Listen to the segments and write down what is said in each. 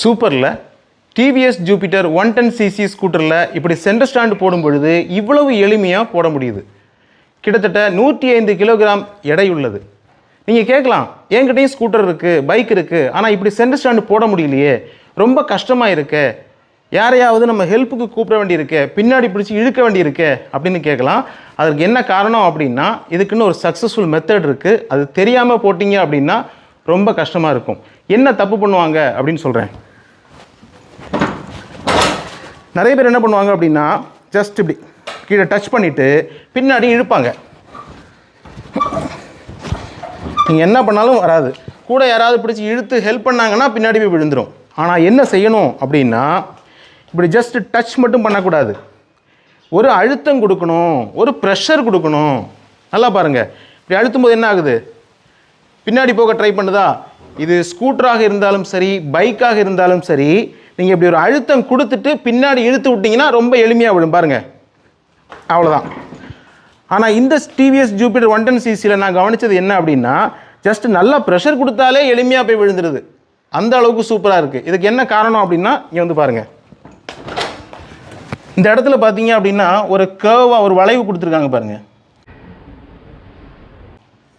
சூப்பரில். TVS Jupiter one ten CC ஸ்கூட்டரில் இப்படி centre stand போடும் பொழுது இவ்வளவு எளிமையாக போட முடியுது. கிட்டத்தட்ட நூற்றி ஐந்து கிலோகிராம் எடை உள்ளது. நீங்கள் கேட்கலாம் என்கிட்டையும் ஸ்கூட்டர் இருக்குது பைக் இருக்குது ஆனால் இப்படி சென்டர் ஸ்டாண்டு போட முடியலையே ரொம்ப கஷ்டமாக இருக்கே. யாரையாவது நம்ம ஹெல்ப்புக்கு கூப்பிட வேண்டியிருக்கே பின்னாடி பிடிச்சி இழுக்க வேண்டியிருக்கே அப்படின்னு கேட்கலாம். அதற்கு என்ன காரணம் அப்படின்னா இதுக்குன்னு ஒரு சக்ஸஸ்ஃபுல் மெத்தட் இருக்குது அது தெரியாமல் போட்டிங்க அப்படின்னா ரொம்ப கஷ்டமாக இருக்கும். என்ன தப்பு பண்ணுவாங்க அப்படின்னு சொல்கிறேன் நிறைய பேர் என்ன பண்ணுவாங்க அப்படின்னா ஜஸ்ட் இப்படி கீழே டச் பண்ணிவிட்டு பின்னாடி இழுப்பாங்க. நீங்கள் என்ன பண்ணாலும் வராது. கூட யாராவது பிடிச்சி இழுத்து ஹெல்ப் பண்ணாங்கன்னா பின்னாடி போய் விழுந்துடும் ஆனால் என்ன செய்யணும் அப்படின்னா இப்படி ஜஸ்ட் டச் மட்டும் பண்ணக்கூடாது. ஒரு அழுத்தம் கொடுக்கணும் ஒரு ப்ரெஷர் கொடுக்கணும். நல்லா பாருங்கள் இப்படி அழுத்தும் போது என்ன ஆகுது? பின்னாடி போக ட்ரை பண்ணுதா? இது ஸ்கூட்டராக இருந்தாலும் சரி பைக்காக இருந்தாலும் சரி நீங்கள் இப்படி ஒரு அழுத்தம் கொடுத்துட்டு பின்னாடி இழுத்து விட்டீங்கன்னா ரொம்ப எளிமையாக விடும் பாருங்கள் அவ்வளோதான் ஆனால் இந்த டிவிஎஸ் ஜூபிட்டர் ஒன் டென் சிசியில் நான் கவனித்தது என்ன அப்படின்னா ஜஸ்ட் நல்லா ப்ரெஷர் கொடுத்தாலே எளிமையாக போய் விழுந்துருது. அந்த அளவுக்கு சூப்பராக இருக்குது இதுக்கு என்ன காரணம் அப்படின்னா இங்கே வந்து பாருங்கள் இந்த இடத்துல பார்த்தீங்க அப்படின்னா ஒரு கேர்வாக ஒரு வளைவு கொடுத்துருக்காங்க பாருங்கள்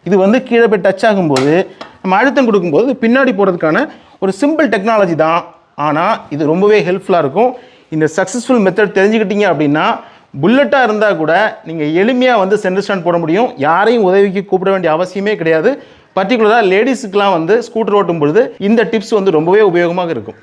இது வந்து கீழே போய் டச் ஆகும்போது நம்ம அழுத்தம் கொடுக்கும்போது பின்னாடி போகிறதுக்கான ஒரு சிம்பிள் டெக்னாலஜி தான் ஆனால் இது ரொம்பவே ஹெல்ப்ஃபுல்லாக இருக்கும். இந்த சக்ஸஸ்ஃபுல் மெத்தட் தெரிஞ்சுக்கிட்டீங்க அப்படின்னா புல்லட்டாக இருந்தால் கூட நீங்கள் எளிமையாக வந்து சென்டர் ஸ்டாண்ட் போட முடியும். யாரையும் உதவிக்கு கூப்பிட வேண்டிய அவசியமே கிடையாது. பர்டிகுலராக லேடிஸுக்கெலாம் வந்து ஸ்கூட்டர் ஓட்டும் பொழுது இந்த டிப்ஸ் வந்து ரொம்பவே உபயோகமாக இருக்கும்.